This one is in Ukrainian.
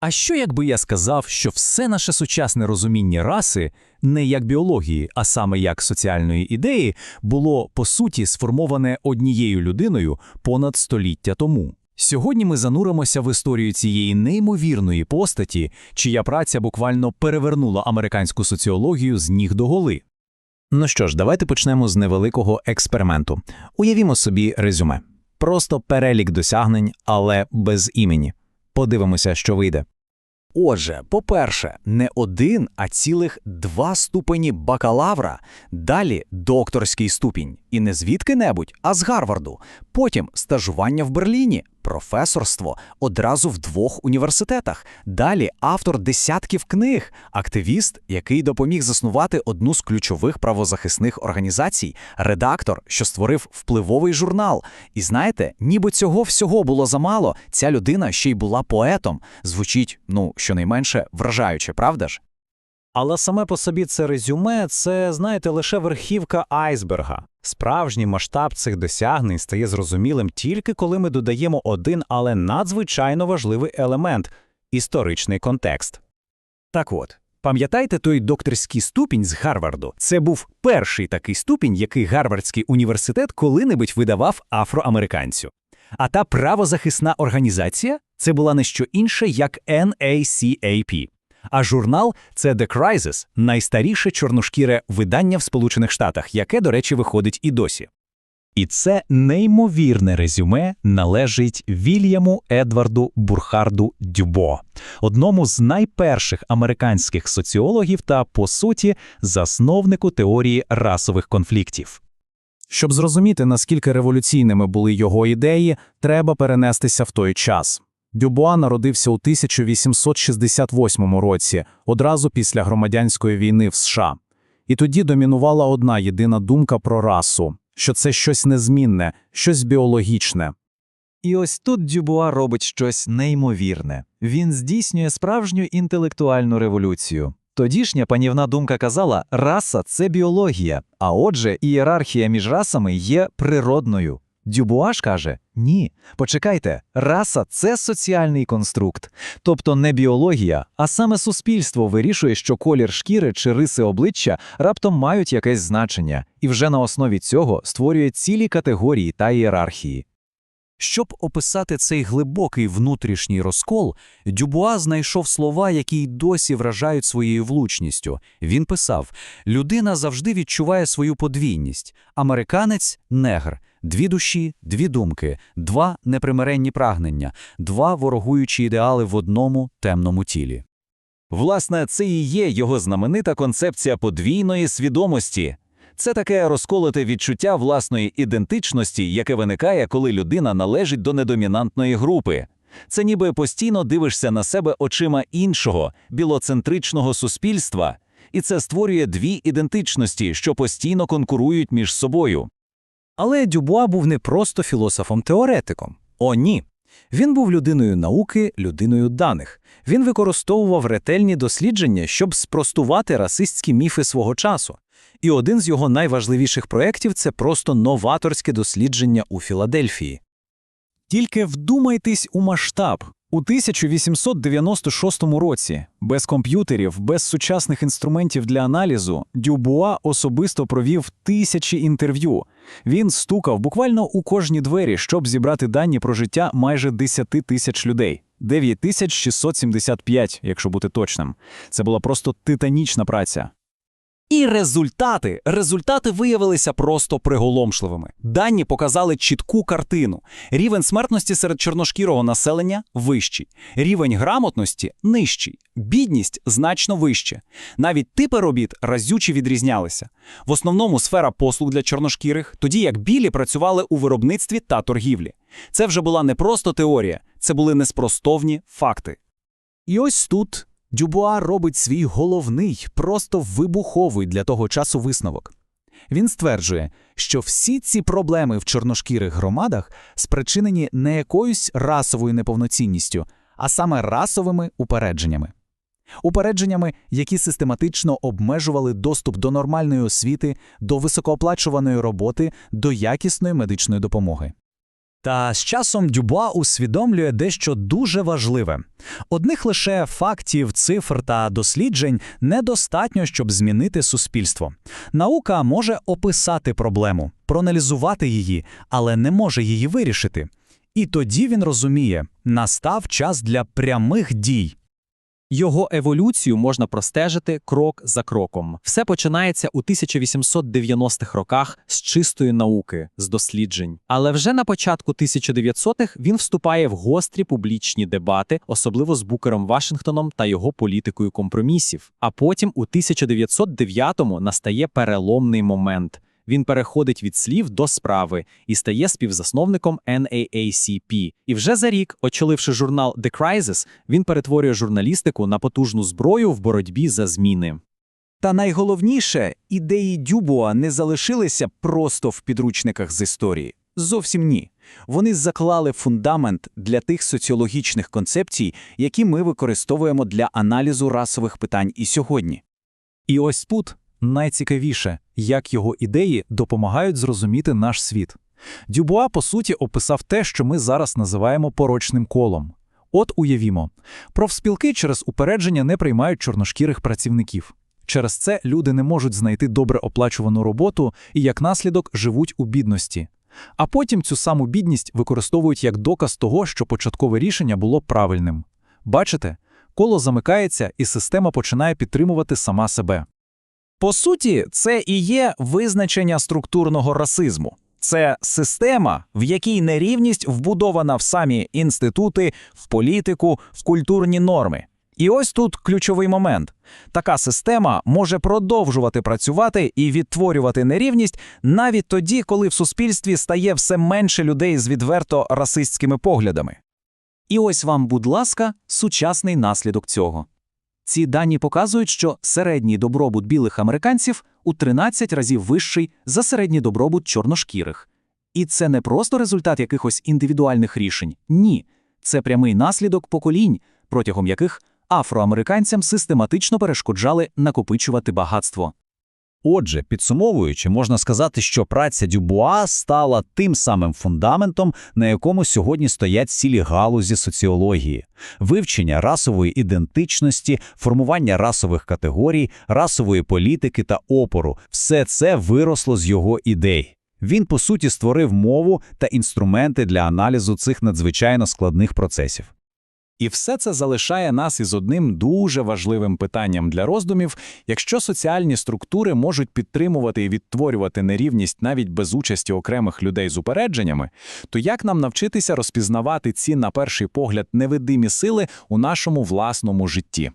А що якби я сказав, що все наше сучасне розуміння раси не як біології, а саме як соціальної ідеї, було по суті сформоване однією людиною понад століття тому? Сьогодні ми зануримося в історію цієї неймовірної постаті, чия праця буквально перевернула американську соціологію з ніг до голи. Ну що ж, давайте почнемо з невеликого експерименту. Уявімо собі резюме. Просто перелік досягнень, але без імені. Подивимося, що вийде. Отже, по-перше, не один, а цілих два ступені бакалавра, далі докторський ступінь, і не звідки-небудь, а з Гарварду, потім стажування в Берліні, професорство одразу в двох університетах, далі автор десятків книг, активіст, який допоміг заснувати одну з ключових правозахисних організацій, редактор, що створив впливовий журнал. І знаєте, ніби цього всього було замало, ця людина ще й була поетом. Звучить, ну, щонайменше, вражаюче, правда ж? Але саме по собі це резюме це, знаєте, лише верхівка айсберга. Справжній масштаб цих досягнень стає зрозумілим тільки коли ми додаємо один, але надзвичайно важливий елемент історичний контекст. Так от, пам'ятаєте той докторський ступінь з Гарварду? Це був перший такий ступінь, який Гарвардський університет коли-небудь видавав афроамериканцю. А та правозахисна організація це була не що інше, як NACAP. А журнал це The Crisis, найстаріше чорношкіре видання в Сполучених Штатах, яке, до речі, виходить і досі. І це неймовірне резюме належить Вільяму Едварду Бурхарду Дюбо, одному з найперших американських соціологів та, по суті, засновнику теорії расових конфліктів. Щоб зрозуміти, наскільки революційними були його ідеї, треба перенестися в той час. Дюбуа народився у 1868 році, одразу після громадянської війни в США. І тоді домінувала одна єдина думка про расу, що це щось незмінне, щось біологічне. І ось тут Дюбуа робить щось неймовірне. Він здійснює справжню інтелектуальну революцію. Тодішня панівна думка казала, раса це біологія, а отже, ієрархія між расами є природною. Дюбуаш каже: ні, почекайте, раса це соціальний конструкт, тобто не біологія, а саме суспільство вирішує, що колір шкіри чи риси обличчя раптом мають якесь значення, і вже на основі цього створює цілі категорії та ієрархії. Щоб описати цей глибокий внутрішній розкол, Дюбуа знайшов слова, які й досі вражають своєю влучністю. Він писав: людина завжди відчуває свою подвійність, американець негр, дві душі, дві думки, два непримиренні прагнення, два ворогуючі ідеали в одному темному тілі. Власне, це і є його знаменита концепція подвійної свідомості. Це таке розколоте відчуття власної ідентичності, яке виникає, коли людина належить до недомінантної групи. Це ніби постійно дивишся на себе очима іншого, білоцентричного суспільства, і це створює дві ідентичності, що постійно конкурують між собою. Але Дюбуа був не просто філософом-теоретиком. О, ні. Він був людиною науки, людиною даних. Він використовував ретельні дослідження, щоб спростувати расистські міфи свого часу. І один з його найважливіших проєктів це просто новаторське дослідження у Філадельфії. Тільки вдумайтесь у масштаб. У 1896 році, без комп'ютерів, без сучасних інструментів для аналізу, Дюбуа особисто провів тисячі інтерв'ю. Він стукав буквально у кожні двері, щоб зібрати дані про життя майже 10 тисяч людей. 9675, якщо бути точним. Це була просто титанічна праця. І результати. Результати виявилися просто приголомшливими. Дані показали чітку картину. Рівень смертності серед чорношкірого населення вищий, рівень грамотності нижчий, бідність значно вище. Навіть типи робіт разюче відрізнялися. В основному сфера послуг для чорношкірих, тоді як білі працювали у виробництві та торгівлі. Це вже була не просто теорія, це були неспростовні факти. І ось тут Дюбуа робить свій головний, просто вибуховий для того часу висновок. Він стверджує, що всі ці проблеми в чорношкірих громадах спричинені не якоюсь расовою неповноцінністю, а саме расовими упередженнями. Упередженнями, які систематично обмежували доступ до нормальної освіти, до високооплачуваної роботи, до якісної медичної допомоги. Та з часом Дюбуа усвідомлює дещо дуже важливе. Одних лише фактів, цифр та досліджень недостатньо, щоб змінити суспільство. Наука може описати проблему, проаналізувати її, але не може її вирішити. І тоді він розуміє, настав час для прямих дій. Його еволюцію можна простежити крок за кроком. Все починається у 1890-х роках з чистої науки, з досліджень. Але вже на початку 1900-х він вступає в гострі публічні дебати, особливо з Букером Вашингтоном та його політикою компромісів. А потім у 1909-му настає переломний момент. Він переходить від слів до справи і стає співзасновником NAACP. І вже за рік, очоливши журнал The Crisis, він перетворює журналістику на потужну зброю в боротьбі за зміни. Та найголовніше, ідеї Дюбуа не залишилися просто в підручниках з історії. Зовсім ні. Вони заклали фундамент для тих соціологічних концепцій, які ми використовуємо для аналізу расових питань і сьогодні. І ось тут найцікавіше, як його ідеї допомагають зрозуміти наш світ. Дюбуа, по суті, описав те, що ми зараз називаємо порочним колом. От уявімо, профспілки через упередження не приймають чорношкірих працівників. Через це люди не можуть знайти добре оплачувану роботу і, як наслідок, живуть у бідності. А потім цю саму бідність використовують як доказ того, що початкове рішення було правильним. Бачите, коло замикається і система починає підтримувати сама себе. По суті, це і є визначення структурного расизму. Це система, в якій нерівність вбудована в самі інститути, в політику, в культурні норми. І ось тут ключовий момент. Така система може продовжувати працювати і відтворювати нерівність навіть тоді, коли в суспільстві стає все менше людей з відверто расистськими поглядами. І ось вам, будь ласка, сучасний наслідок цього. Ці дані показують, що середній добробут білих американців у 13 разів вищий за середній добробут чорношкірих. І це не просто результат якихось індивідуальних рішень. Ні, це прямий наслідок поколінь, протягом яких афроамериканцям систематично перешкоджали накопичувати багатство. Отже, підсумовуючи, можна сказати, що праця Дюбуа стала тим самим фундаментом, на якому сьогодні стоять цілі галузі соціології: вивчення расової ідентичності, формування расових категорій, расової політики та опору все це виросло з його ідей. Він, по суті, створив мову та інструменти для аналізу цих надзвичайно складних процесів. І все це залишає нас із одним дуже важливим питанням для роздумів. Якщо соціальні структури можуть підтримувати і відтворювати нерівність навіть без участі окремих людей з упередженнями, то як нам навчитися розпізнавати ці, на перший погляд, невидимі сили у нашому власному житті?